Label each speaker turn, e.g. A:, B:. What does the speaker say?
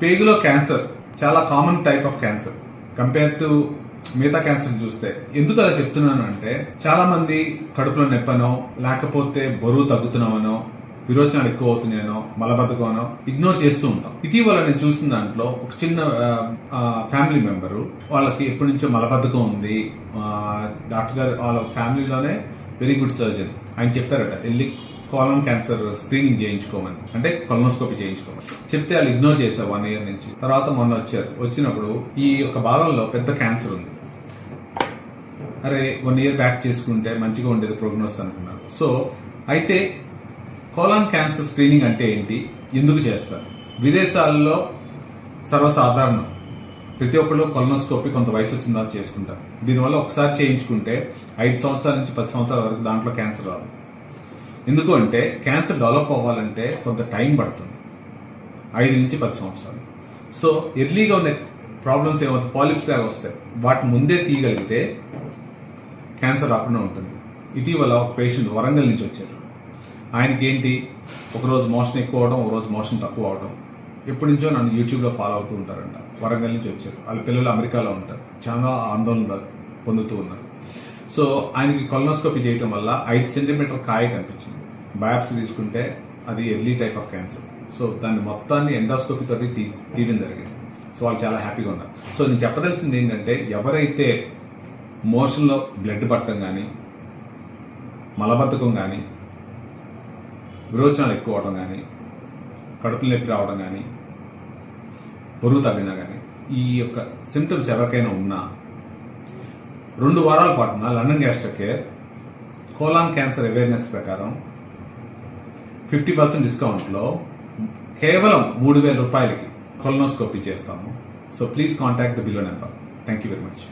A: పేగులో cancer చాలా common type of cancer. Compare to మిగతా cancer చూస్తే. ఎందుకు అలా చెప్తున్నాను అంటే చాలా మంది కడుపులో నొప్పనో లేకపోతే బరువు తగ్గుతున్నామనో విరోచనాలు ఎక్కువ అవుతున్నాయనో మలబద్ధకమనో ఇగ్నోర్ చేస్తూ ఉంటాం. ఇటీవల నేను చూసిన దాంట్లో ఒక చిన్న ఫ్యామిలీ మెంబరు వాళ్ళకి ఎప్పటి నుంచో మలబద్ధకం ఉంది. డాక్టర్ గారు వాళ్ళ ఫ్యామిలీలోనే వెరీ గుడ్ సర్జన్ ఆయన చెప్పారట వెళ్ళి కాలం క్యాన్సర్ స్క్రీనింగ్ చేయించుకోమని. అంటే కొలనోస్కోపీ చేయించుకోమని. చెప్తే వాళ్ళు ఇగ్నోర్ చేశారు వన్ ఇయర్ నుంచి. తర్వాత మొన్న వచ్చారు. వచ్చినప్పుడు ఈ ఒక భాగంలో పెద్ద క్యాన్సర్ ఉంది. అరే వన్ ఇయర్ బ్యాక్ చేసుకుంటే మంచిగా ఉండేది ప్రోగ్నోస్ అనుకున్నారు. సో అయితే కోలాన్ క్యాన్సర్ స్క్రీనింగ్ అంటే ఏంటి? ఎందుకు చేస్తారు? విదేశాల్లో సర్వసాధారణం. ప్రతి ఒక్కళ్ళు కొలనోస్కోపీ కొంత వయసు వచ్చిన తర్వాత చేసుకుంటారు. దీనివల్ల ఒకసారి చేయించుకుంటే ఐదు సంవత్సరాల నుంచి పది సంవత్సరాల వరకు దాంట్లో క్యాన్సర్ రాదు. ఎందుకు అంటే క్యాన్సర్ డెవలప్ అవ్వాలంటే కొంత టైం పడుతుంది. ఐదు నుంచి పది సంవత్సరాలు. సో ఎర్లీగా ఉన్న ప్రాబ్లమ్స్ ఏమవుతాయి? పాలిప్స్ లాగా వస్తాయి. వాటి ముందే తీయగలిగితే క్యాన్సర్ రాకుండా ఉంటుంది. ఇటీవల ఒక పేషెంట్ వరంగల్ నుంచి వచ్చారు. ఆయనకి ఏంటి? ఒకరోజు మోషన్ ఎక్కువ అవడం ఒకరోజు మోషన్ తక్కువ అవడం. ఎప్పటి నుంచో నన్ను యూట్యూబ్లో ఫాలో అవుతూ ఉంటారంట. వరంగల్ నుంచి వచ్చారు. వాళ్ళ పిల్లలు అమెరికాలో ఉంటారు. చాలా ఆందోళన పొందుతూ ఉన్నారు. సో ఆయనకి కొలనోస్కోపీ చేయటం వల్ల ఐదు సెంటీమీటర్ కాయ కనిపించింది. బయాప్సీ తీసుకుంటే అది early type of cancer. So దాన్ని మొత్తాన్ని ఎండాస్కోపీ తోటి తీ తీయడం జరిగింది. సో వాళ్ళు చాలా హ్యాపీగా ఉన్నారు. సో నేను చెప్పదలసింది ఏంటంటే ఎవరైతే మోషన్లో బ్లడ్ పట్టడం కానీ మలబద్ధకం కానీ విరోచనాలు ఎక్కువ అవడం కానీ కడుపు నొప్పి రావడం కానీ బరువు తగ్గినా కానీ ఈ యొక్క సిమ్టమ్స్ ఎవరికైనా ఉన్నా రెండు వారాల పాటున? London gastro care colon cancer awareness ప్రకారం ఫిఫ్టీ పర్సెంట్ డిస్కౌంట్లో కేవలం మూడు వేల రూపాయలకి కొలనోస్కోపీ చేస్తాము. So please contact the below number. Thank you very much